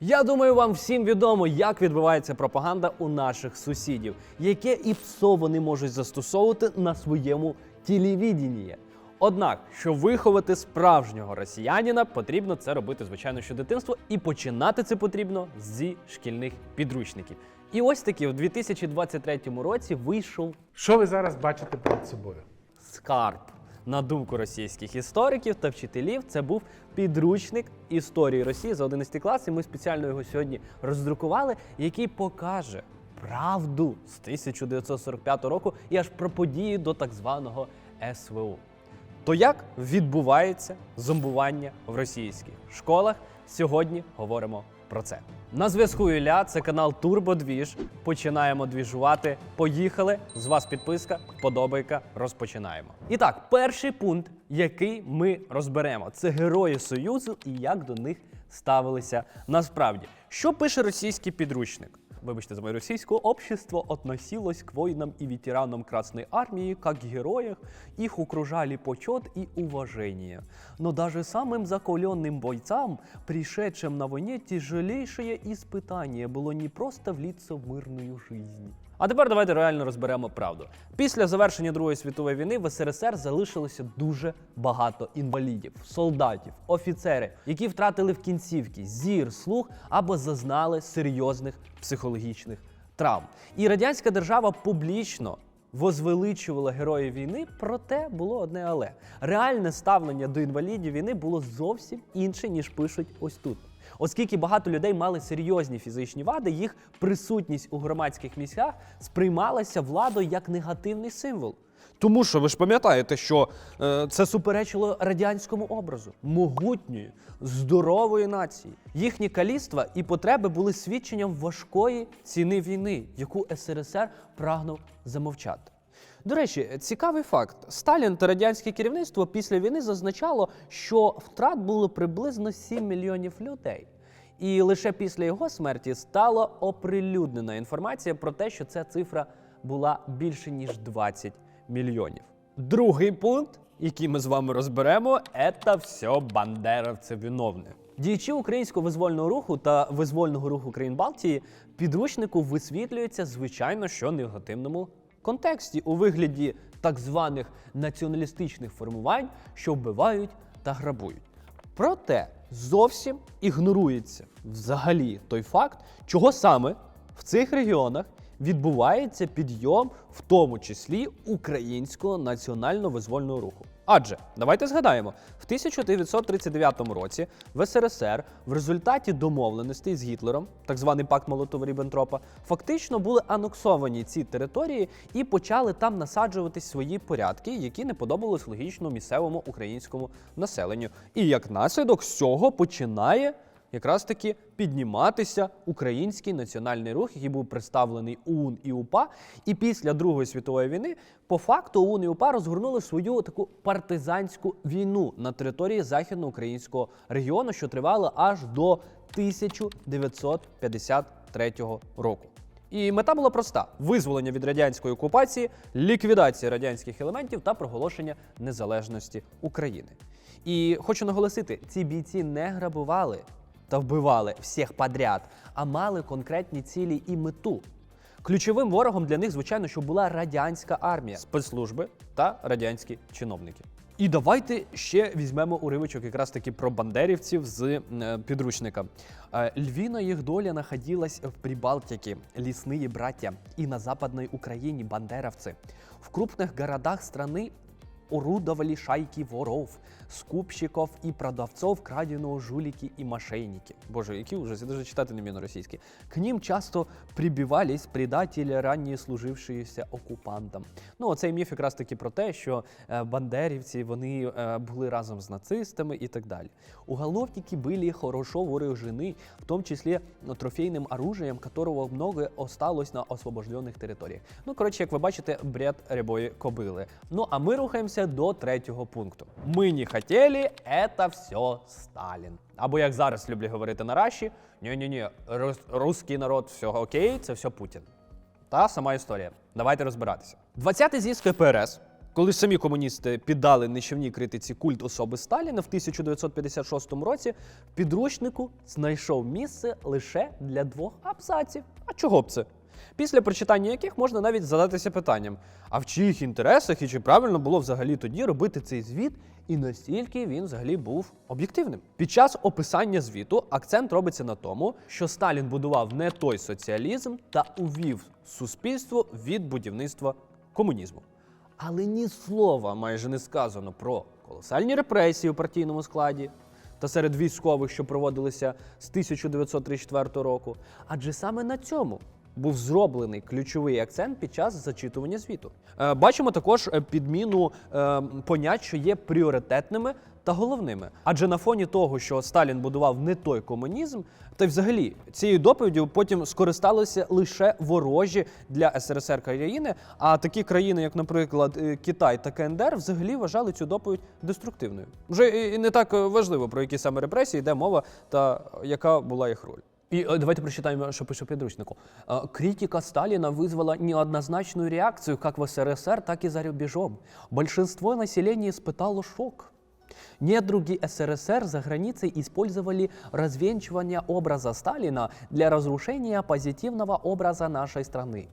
Я думаю, вам всім відомо, як відбувається пропаганда у наших сусідів, яке і псо вони можуть застосовувати на своєму телевіденні. Однак, щоб виховати справжнього росіянина, потрібно це робити, звичайно, що дитинство, і починати це потрібно зі шкільних підручників. І ось таки в 2023 році вийшов Що ви зараз бачите перед собою? скарб. На думку російських істориків та вчителів, це був підручник історії Росії за 11 клас. І ми спеціально його сьогодні роздрукували, який покаже правду з 1945 року і аж про події до так званого СВУ. То як відбувається зомбування в російських школах? Сьогодні говоримо про це. На зв'язку Ілля, це канал Турбодвіж. Починаємо двіжувати. Поїхали. З вас підписка, вподобайка. Розпочинаємо. І так, перший пункт, який ми розберемо, це герої Союзу і як до них ставилися насправді. Що пише російський підручник? Вибачте за мою російську, общество относилось к воинам и ветеранам Красной Армии как к героях, их окружали почет и уважение. Но даже самым закаленным бойцам, пришедшим на войне, тяжелейшее испытание было не просто влиться в мирную жизнь. А тепер давайте реально розберемо правду. Після завершення Другої світової війни в СРСР залишилося дуже багато інвалідів, солдатів, офіцерів, які втратили в кінцівки зір, слух або зазнали серйозних психологічних травм. І радянська держава публічно возвеличувала героїв війни, проте було одне але реальне ставлення до інвалідів війни було зовсім інше, ніж пишуть ось тут. Оскільки багато людей мали серйозні фізичні вади, їх присутність у громадських місцях сприймалася владою як негативний символ. Тому що ви ж пам'ятаєте, що е, це суперечило радянському образу могутньої, здорової нації. Їхні каліцтва і потреби були свідченням важкої ціни війни, яку СРСР прагнув замовчати. До речі, цікавий факт: Сталін та радянське керівництво після війни зазначало, що втрат було приблизно 7 мільйонів людей. І лише після його смерті стала оприлюднена інформація про те, що ця цифра була більше ніж 20 мільйонів. Другий пункт, який ми з вами розберемо, це все бандеровці виновні. Діячі українського визвольного руху та визвольного руху країн Балтії підручнику висвітлюється, звичайно, що негативному контексті у вигляді так званих націоналістичних формувань, що вбивають та грабують. Проте зовсім ігнорується взагалі той факт, чого саме в цих регіонах відбувається підйом, в тому числі українського національно-визвольного руху. Адже давайте згадаємо, в 1939 році в СРСР в результаті домовленостей з Гітлером, так званий пакт Молотова-Ріббентропа, фактично були анексовані ці території і почали там насаджуватись свої порядки, які не подобались логічно місцевому українському населенню. І як наслідок з цього починає якраз таки підніматися український національний рух, який був представлений УН і УПА. І після Другої світової війни, по факту, УН і УПА розгорнули свою таку партизанську війну на території західноукраїнського регіону, що тривала аж до 1953 року. І мета була проста: визволення від радянської окупації, ліквідація радянських елементів та проголошення незалежності України. І хочу наголосити, ці бійці не грабували та вбивали всіх подряд, а мали конкретні цілі і мету. Ключовим ворогом для них, звичайно, що була радянська армія, спецслужби та радянські чиновники. І давайте ще візьмемо уривочок якраз таки про бандерівців з е, підручника. Е, Львіна їх доля находилась в Прибалтике, лесные братья, и на Западной Украине бандеровцы. В крупных городах страны орудовали шайки воров, скупщиков і продавцов краденого жулики і мошенники. Боже, які ужас, я даже читати не вмію на російській. К ним часто прибивались предателі, ранні служившися окупантам. Ну, оцей міф якраз таки про те, що е, бандерівці вони е, були разом з нацистами і так далі. Уголовники были хорошо вооружены, в том числе ну, трофейным оружием, которого много осталось на освобожденных територіях. Ну, коротше, як ви бачите, бред рябої кобили. Ну, а ми рухаємося до третього пункту. Ми не хотіли, это все Сталін. Або як зараз люблять говорити на Раші, ні-ні-ні, рус- русський народ, все окей, це все Путін. Та сама історія. Давайте розбиратися. 20-й з'їзд КПРС Коли самі комуністи піддали нищівній критиці культ особи Сталіна в 1956 році, в підручнику знайшов місце лише для двох абзаців. А чого б це? Після прочитання яких можна навіть задатися питанням: а в чиїх інтересах і чи правильно було взагалі тоді робити цей звіт, і настільки він взагалі був об'єктивним. Під час описання звіту акцент робиться на тому, що Сталін будував не той соціалізм та увів суспільство від будівництва комунізму. Але ні слова майже не сказано про колосальні репресії у партійному складі та серед військових, що проводилися з 1934 року. Адже саме на цьому був зроблений ключовий акцент під час зачитування звіту. Е, бачимо також е, підміну е, понять, що є пріоритетними та головними. Адже на фоні того, що Сталін будував не той комунізм, та й взагалі цією доповіддю потім скористалися лише ворожі для СРСР країни. А такі країни, як, наприклад, Китай та КНДР, взагалі вважали цю доповідь деструктивною. Вже і не так важливо, про які саме репресії йде мова та яка була їх роль. І е, давайте прочитаємо, що пише в підручнику. Е, Критика Сталина вызвала неоднозначную реакцию как в СРСР, так и за рубежом. Большинство населения испытало шок. Недруги СРСР за границей использовали развенчивание образа Сталина для разрушения позитивного образа нашей страны.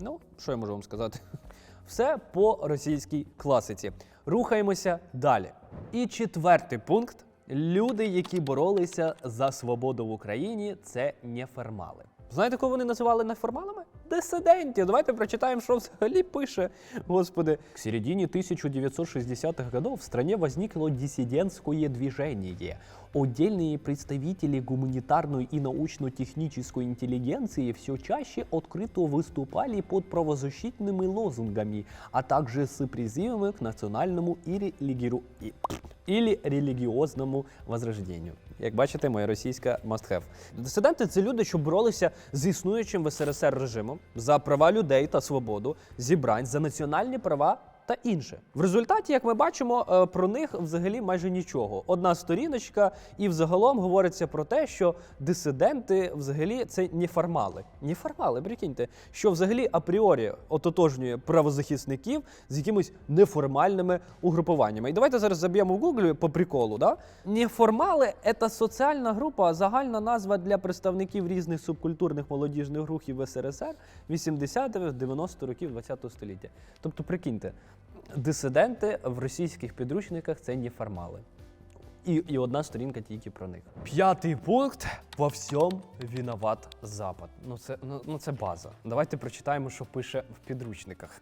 Ну, що я можу вам сказати? Все по російській класиці. Рухаємося далі. І четвертий пункт: люди, які боролися за свободу в Україні, це неформали. Знаєте, кого вони називали неформалами? Дисидентів. Давайте прочитаємо, що взагалі пише. Господи, к середине 1960-х годов в стране возникло диссидентское движение. Отдельные представители гуманитарной и научно-технической интеллигенции все чаще открыто выступали под правозащитными лозунгами, а также с призывами к национальному или, религиру... и- или релігіозному возрожденню. Як бачите, моя російська have. Дисиденти це люди, що боролися з існуючим в СРСР режимом за права людей та свободу, зібрань, за національні права та інше. В результаті, як ми бачимо, е, про них взагалі майже нічого. Одна сторіночка, і взагалом говориться про те, що дисиденти взагалі це неформали. Неформали, прикиньте, що взагалі апріорі ототожнює правозахисників з якимись неформальними угрупуваннями. І давайте зараз заб'ємо в гуглі по приколу. Да? Неформали це соціальна група, загальна назва для представників різних субкультурних молодіжних рухів СРСР 80-90 років ХХ століття. Тобто, прикиньте, дисиденти в російських підручниках це неформали. І, і одна сторінка тільки про них. П'ятий пункт во всьому виноват Запад. Ну це, ну, ну це база. Давайте прочитаємо, що пише в підручниках.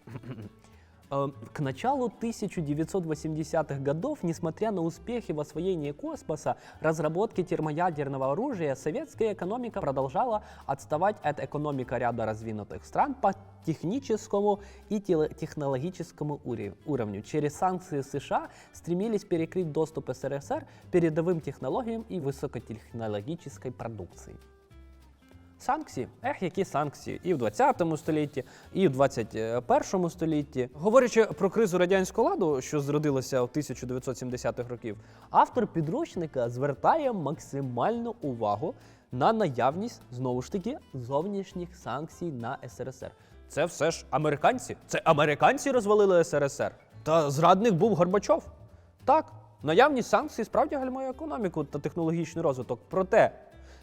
Э, К началу 1980-х годов, несмотря на успехи в освоении космоса, разработки термоядерного оружия, советская экономика продолжала отставать от экономики ряда развинутых стран по техническому и технологическому уровню. Через санкции США стремились перекрыть доступ СРСР передовым технологиям и высокотехнологической продукции. Санкції, ех, які санкції, і в 20 столітті, і в 21 столітті. Говорячи про кризу радянського ладу, що зродилася в 1970-х років, автор підручника звертає максимальну увагу на наявність знову ж таки зовнішніх санкцій на СРСР. Це все ж американці. Це американці розвалили СРСР. Та зрадник був Горбачов. Так, наявність санкцій справді гальмує економіку та технологічний розвиток. Проте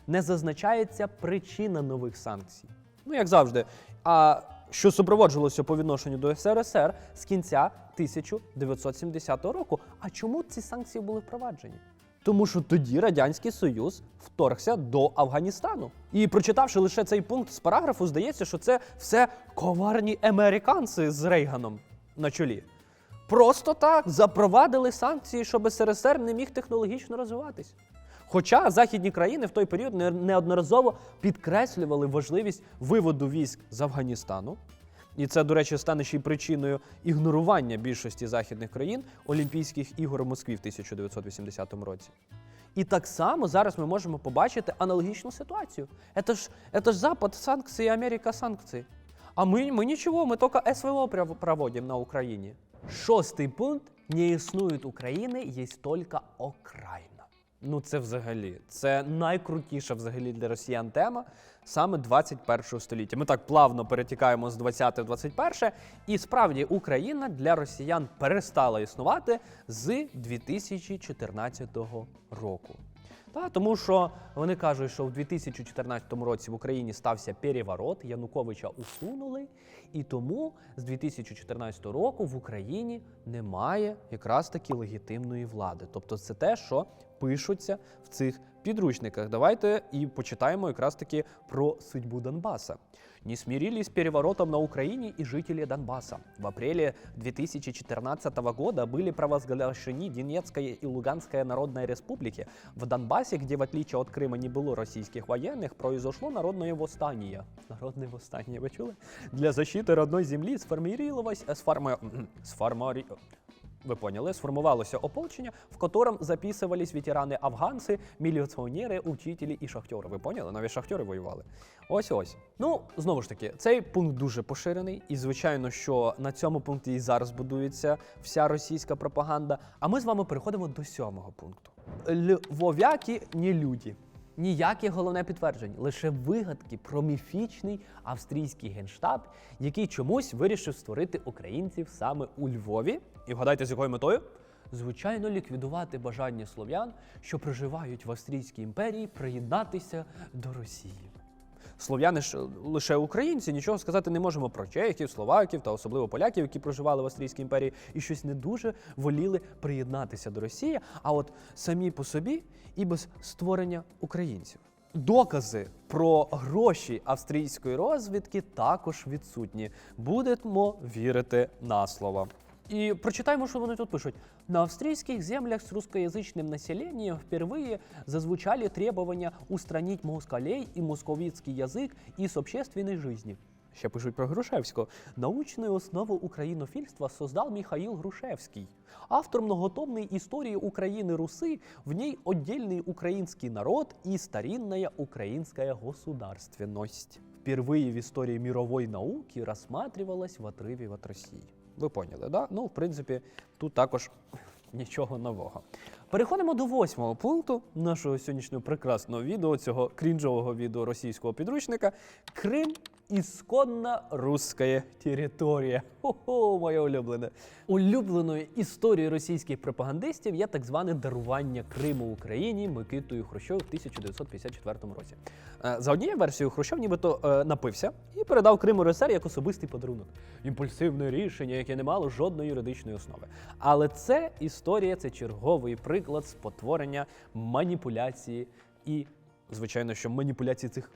не зазначається причина нових санкцій. Ну, як завжди. А що супроводжувалося по відношенню до СРСР з кінця 1970 року. А чому ці санкції були впроваджені? Тому що тоді Радянський Союз вторгся до Афганістану. І прочитавши лише цей пункт з параграфу, здається, що це все коварні американці з Рейганом на чолі. Просто так запровадили санкції, щоб СРСР не міг технологічно розвиватись. Хоча західні країни в той період неодноразово підкреслювали важливість виводу військ з Афганістану. І це, до речі, стане ще й причиною ігнорування більшості західних країн Олімпійських ігор в Москві в 1980 році. І так само зараз ми можемо побачити аналогічну ситуацію. Це ж, це ж Запад санкції, Америка санкції. А ми, ми нічого, ми тільки СВО проводимо на Україні. Шостий пункт: не існує України, є тільки окраїна. Ну, це взагалі. Це найкрутіша взагалі для росіян тема саме 21 століття. Ми так плавно перетікаємо з 20 в 21, і справді Україна для росіян перестала існувати з 2014 року. Та, тому що вони кажуть, що в 2014 році в Україні стався переворот, Януковича усунули, і тому з 2014 року в Україні немає якраз таки легітимної влади. Тобто це те, що пишуться в цих підручниках. Давайте і почитаємо якраз таки про судьбу Донбаса. Не смирились с переворотом на Украине и жители Донбасса. В апреле 2014 года были провозглашены Донецкая и Луганская народные республики. В Донбассе, где в отличие от Крыма не было российских военных, произошло народное восстание. Народное восстание, вы чули? Для защиты родной земли сформировалось... э, Сформи... ви поняли, сформувалося ополчення, в котором записувались ветерани афганці, міліціонери, учителі і шахтери. Ви поняли? Навіть шахтери воювали. Ось ось. Ну знову ж таки, цей пункт дуже поширений, і звичайно, що на цьому пункті і зараз будується вся російська пропаганда. А ми з вами переходимо до сьомого пункту. Львов'яки не люди. Ніяке головне підтвердження, лише вигадки про міфічний австрійський генштаб, який чомусь вирішив створити українців саме у Львові. І вгадайте, з якою метою? Звичайно, ліквідувати бажання слов'ян, що проживають в Австрійській імперії, приєднатися до Росії. Слов'яни ж лише українці, нічого сказати не можемо про чехів, словаків та особливо поляків, які проживали в Австрійській імперії, і щось не дуже воліли приєднатися до Росії, а от самі по собі і без створення українців. Докази про гроші австрійської розвідки також відсутні. Будемо вірити на слово. І прочитаємо, що вони тут пишуть. На австрийских землях с русскоязычным населением впервые зазвучали требования устранить москалей и московицкий язык из общественной жизни. Ще пишуть про Грушевського. Научную основу украинофильства создал Михаил Грушевский. Автор многотомной истории Украины Руси, в ней отдельный украинский народ и старинная украинская государственность. Впервые в истории мировой науки рассматривалась в отрыве от России. Ви поняли, да? Ну, в принципі, тут також нічого нового. Переходимо до восьмого пункту нашого сьогоднішнього прекрасного відео, цього крінжового відео російського підручника. Крим ісконна руська територія. Хо-хо, моє улюблене. Улюбленою історією російських пропагандистів є так зване дарування Криму Україні Микитою Хрущов в 1954 році. Е, За однією версією, Хрущов нібито е, напився і передав Крим РСР як особистий подарунок. Імпульсивне рішення, яке не мало жодної юридичної основи. Але це історія, це черговий приклад спотворення маніпуляції і, звичайно, що маніпуляції цих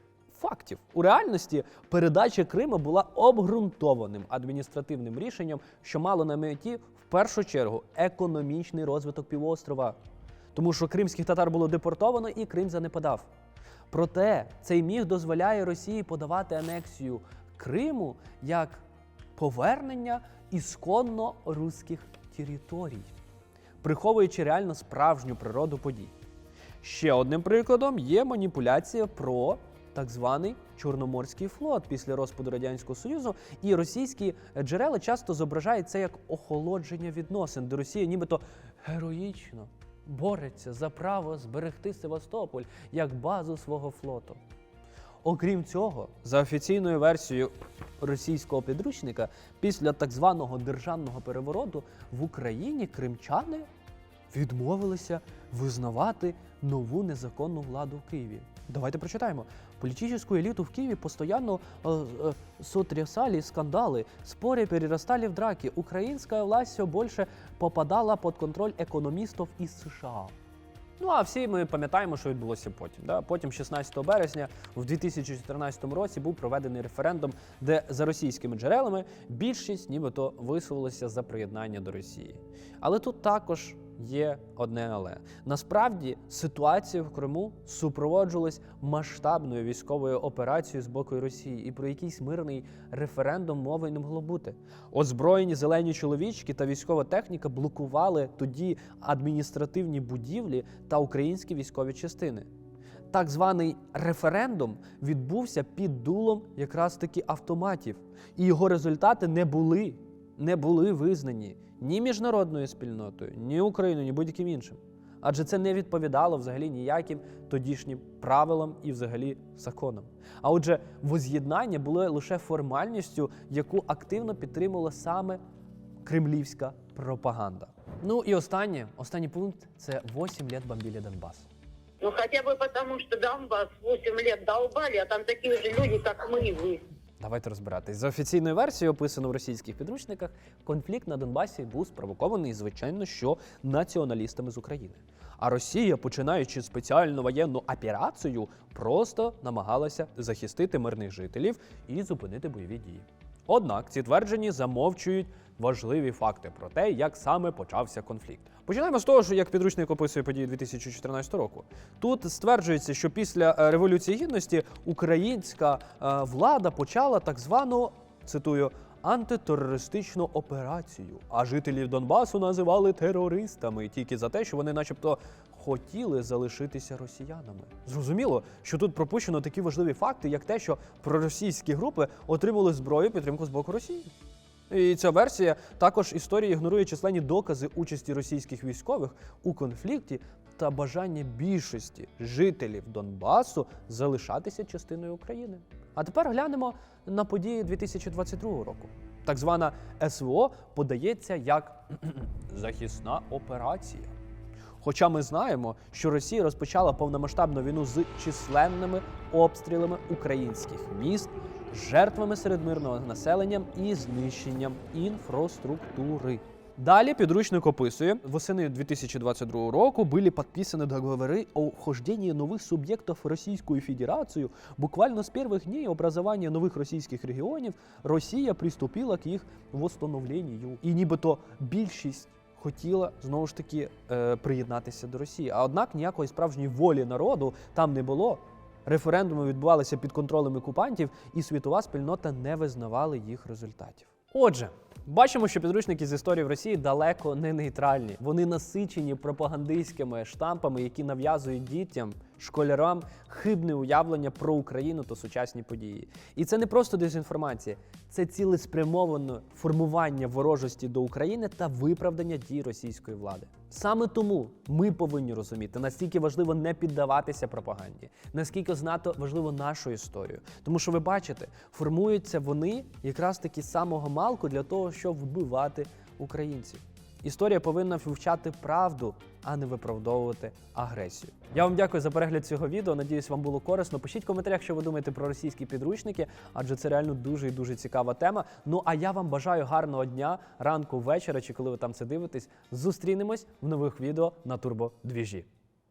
фактів. У реальності передача Криму була обґрунтованим адміністративним рішенням, що мало на меті в першу чергу економічний розвиток півострова. Тому що кримських татар було депортовано і Крим занепадав. Проте цей міг дозволяє Росії подавати анексію Криму як повернення ісконно руських територій, приховуючи реально справжню природу подій. Ще одним прикладом є маніпуляція про так званий Чорноморський флот після розпаду Радянського Союзу, і російські джерела часто зображають це як охолодження відносин, де Росія нібито героїчно бореться за право зберегти Севастополь як базу свого флоту. Окрім цього, за офіційною версією російського підручника, після так званого державного перевороту в Україні кримчани відмовилися визнавати нову незаконну владу в Києві. Давайте прочитаємо. Політичну еліту в Києві постійно е, е, сотрясали скандали, спори перерастали в драки. Українська власть все більше попадала під контроль економістів із США. Ну а всі ми пам'ятаємо, що відбулося потім. Да? Потім, 16 березня, в 2014 році був проведений референдум, де за російськими джерелами більшість нібито висловилася за приєднання до Росії. Але тут також є одне але. Насправді ситуація в Криму супроводжувалась масштабною військовою операцією з боку Росії, і про якийсь мирний референдум мови не могло бути. Озброєні зелені чоловічки та військова техніка блокували тоді адміністративні будівлі та українські військові частини. Так званий референдум відбувся під дулом якраз таки автоматів, і його результати не були, не були визнані ні міжнародною спільнотою, ні Україною, ні будь-яким іншим. адже це не відповідало взагалі ніяким тодішнім правилам і взагалі законам. А отже, воз'єднання було лише формальністю, яку активно підтримувала саме кремлівська пропаганда. Ну і останнє, останній пункт це 8 лет бомбили Донбас. Ну хотя бы потому, что Донбасс 8 лет долбали, а там такие же люди, как мы и вы. Давайте розбиратись. За офіційною версією, описано в російських підручниках, конфлікт на Донбасі був спровокований, звичайно, що націоналістами з України. А Росія, починаючи спеціальну воєнну операцію, просто намагалася захистити мирних жителів і зупинити бойові дії. Однак ці твердження замовчують важливі факти про те, як саме почався конфлікт. Починаємо з того, що як підручник описує події 2014 року. Тут стверджується, що після е, революції гідності українська е, влада почала так звану цитую. Антитерористичну операцію, а жителів Донбасу називали терористами тільки за те, що вони, начебто, хотіли залишитися росіянами. Зрозуміло, що тут пропущено такі важливі факти, як те, що проросійські групи отримали зброю підтримку з боку Росії. І ця версія також історії ігнорує численні докази участі російських військових у конфлікті та бажання більшості жителів Донбасу залишатися частиною України. А тепер глянемо на події 2022 року. Так звана СВО подається як захисна операція. Хоча ми знаємо, що Росія розпочала повномасштабну війну з численними обстрілами українських міст, жертвами серед мирного населення і знищенням інфраструктури. Далі підручник описує, восени 2022 року были подписаны договоры о вхождении новых субъектов в Российскую Федерацию. Буквально с первых дней образования нових російських регіонів Росія приступила к їх восстановленню. І нібито більшість хотіла знову ж таки е, приєднатися до Росії. А однак ніякої справжньої волі народу там не було. Референдуми відбувалися під контролем окупантів, і світова спільнота не визнавала їх результатів. Отже, бачимо, що підручники з історії в Росії далеко не нейтральні. Вони насичені пропагандистськими штампами, які нав'язують дітям, школярам хибне уявлення про Україну та сучасні події. І це не просто дезінформація, це цілеспрямоване формування ворожості до України та виправдання дій російської влади. Саме тому ми повинні розуміти, наскільки важливо не піддаватися пропаганді, наскільки знати важливо нашу історію. Тому що ви бачите, формуються вони якраз таки самого малку для того, щоб вбивати українців. Історія повинна вивчати правду, а не виправдовувати агресію. Я вам дякую за перегляд цього відео. Надіюсь, вам було корисно. Пишіть в коментарях, що ви думаєте про російські підручники, адже це реально дуже і дуже цікава тема. Ну а я вам бажаю гарного дня, ранку, вечора чи коли ви там це дивитесь. Зустрінемось в нових відео на Турбо Двіжі.